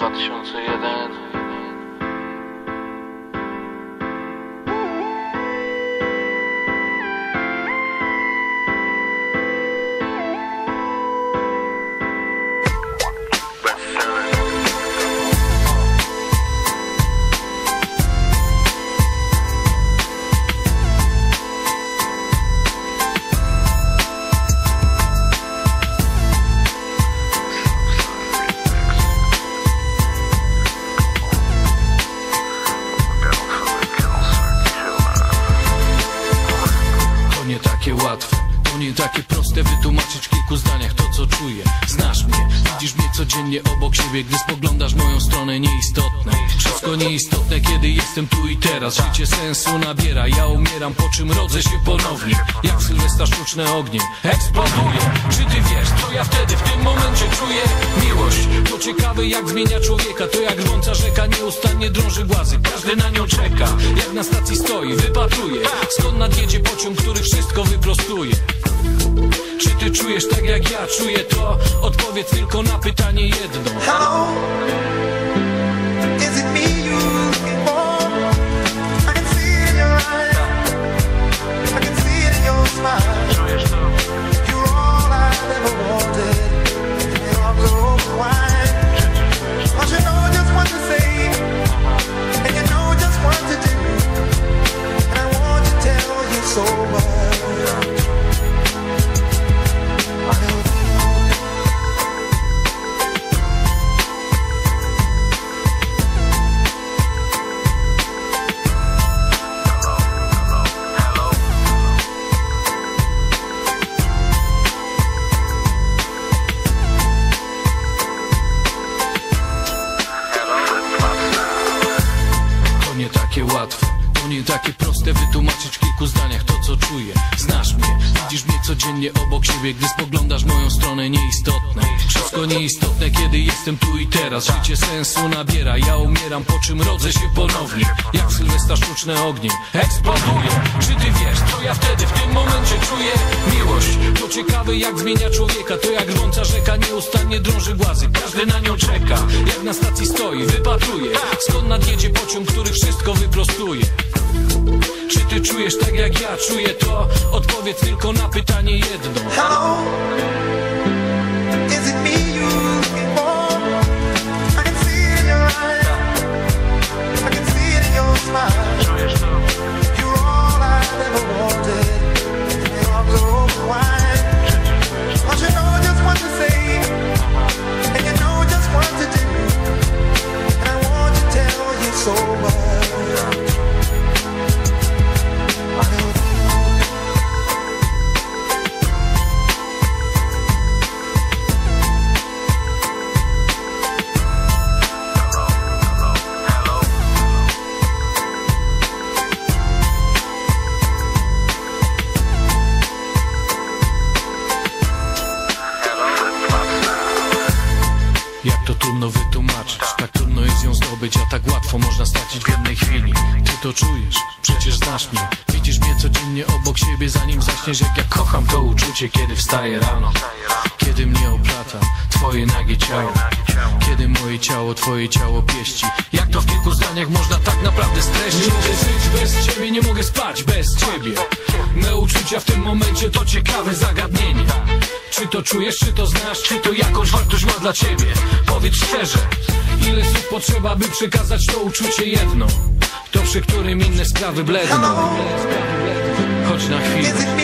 2001 takie łatwe, to nie takie proste wytłumaczyć w kilku zdaniach to co czuję. Znasz mnie, widzisz mnie codziennie obok siebie, gdy spoglądasz moją stronę nieistotne. Wszystko nieistotne, kiedy jestem tu i teraz. Życie sensu nabiera, ja umieram, po czym rodzę się ponownie. Jak Sylwestra sztuczne ogniem, eksploduje Czy ciekawe jak zmienia człowieka. To jak rwąca rzeka nieustannie drąży głazy Każdy na nią czeka, jak na stacji stoi, wypatruje. Skąd nadjedzie pociąg, który wszystko wyprostuje? Czy ty czujesz tak jak ja czuję to? Odpowiedz tylko na pytanie jedno. Is it me you're nie takie proste wytłumaczyć w kilku zdaniach to co czuję. Znasz mnie, widzisz mnie codziennie obok siebie, gdy spoglądasz moją stronę nieistotne. Wszystko nieistotne, kiedy jestem tu i teraz. Życie sensu nabiera, ja umieram, po czym rodzę się ponownie. Jak Sylwestra sztuczne ogniem, eksploduje. Czy ty wiesz, co ja wtedy w tym momencie czuję? Miłość, to ciekawe jak zmienia człowieka. To jak rwąca rzeka nieustannie drąży głazy Każdy na nią czeka, jak na stacji stoi, wypatruje. Skąd nadjedzie pociąg, który wszystko wyprostuje czujesz tak jak ja czuję to? Odpowiedz tylko na pytanie jedno How to trudno wytłumaczyć. Tak trudno jest ją zdobyć, a tak łatwo można stracić w jednej chwili. Ty to czujesz, przecież znasz mnie. Widzisz mnie codziennie obok siebie Zanim zaśniesz jak ja kocham to uczucie Kiedy wstaję rano. Kiedy mnie oplata twoje nagie ciało. Kiedy moje ciało twoje ciało pieści. Jak to w kilku zdaniach można tak naprawdę streścić? Nie mogę żyć bez ciebie, nie mogę spać bez ciebie uczucia w tym momencie to ciekawe zagadnienie. Czy to czujesz, czy to znasz, czy to jakąś wartość ma dla ciebie? Powiedz szczerze, ile słów potrzeba by przekazać to uczucie jedno? To przy którym inne sprawy bledną. Chodź na chwilę